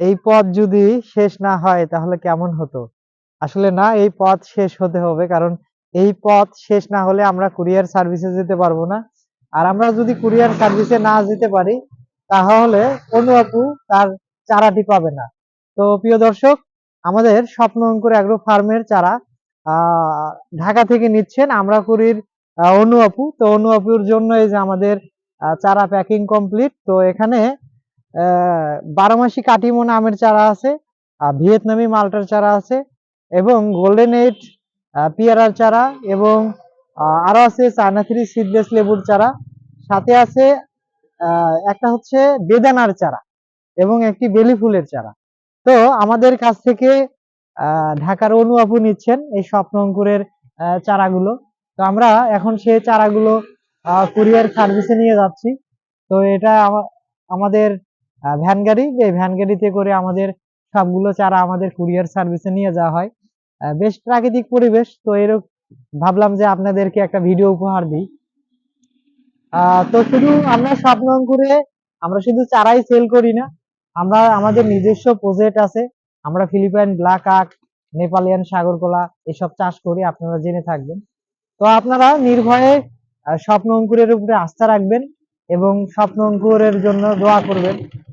এই পথ যদি শেষ না হয়, তাহলে কেমন হতো? আসলে না, এই পথ শেষ হতে হবে, কারণ এই পথ শেষ না হলে আমরা কুরিয়ার সার্ভিসে যেতে পারব না। আর আমরা যদি কুরিয়ার সার্ভিসে না যেতে পারি, তাহলে অনু আপু তার চারাটি পাবে না। তো প্রিয় দর্শক, আমাদের স্বপ্ন অঙ্কুর অ্যাগ্রো ফার্মের চারা ঢাকা থেকে নিচ্ছেন আমরা কুরির অনু আপু। তো অনু আপুর জন্য এই যে আমাদের চারা প্যাকিং কমপ্লিট তো এখানে বারোমাসি কাটিমন আমের চারা আছে ভিয়েতনামি মাল্টার চারা আছে এবং গোল্ডেন এইট পিয়ারার চারা এবং আহ, আরও আছে চায়না থ্রি সিডলেস লেবুর চারা। সাথে আছে একটা হচ্ছে বেদানার চারা এবং একটি বেলি ফুলের চারা। তো আমাদের কাছ থেকে ঢাকার অনু নিচ্ছেন এই স্বপ্ন অঙ্কুরের চারাগুলো। তো আমরা এখন সে চারাগুলো কুরিয়ার সার্ভিসে নিয়ে যাচ্ছি। তো এটা আমাদের ভ্যান গাড়ি। এই ভ্যান গাড়িতে করে আমাদের সবগুলো চারা আমাদের কুরিয়ার সার্ভিসে নিয়ে যাওয়া হয়। বেশ প্রাকৃতিক পরিবেশ। তো এরকম ভাবলাম যে আপনাদেরকে একটা ভিডিও উপহার দিই। তো শুধু আমরা স্বপ্ন অঙ্কুরে আমরা শুধু চারাই সেল করি না। আমরা আমাদের নিজস্ব প্রজেক্ট আছে। আমরা ফিলিপাইন ব্ল্যাক আক নেপালিয়ান সাগরকলা এসব চাষ করি, আপনারা জেনে থাকবেন। তো আপনারা নির্ভয়ে স্বপ্ন অঙ্কুরের উপরে আস্থা রাখবেন এবং স্বপ্ন অঙ্কুরের জন্য দোয়া করবেন।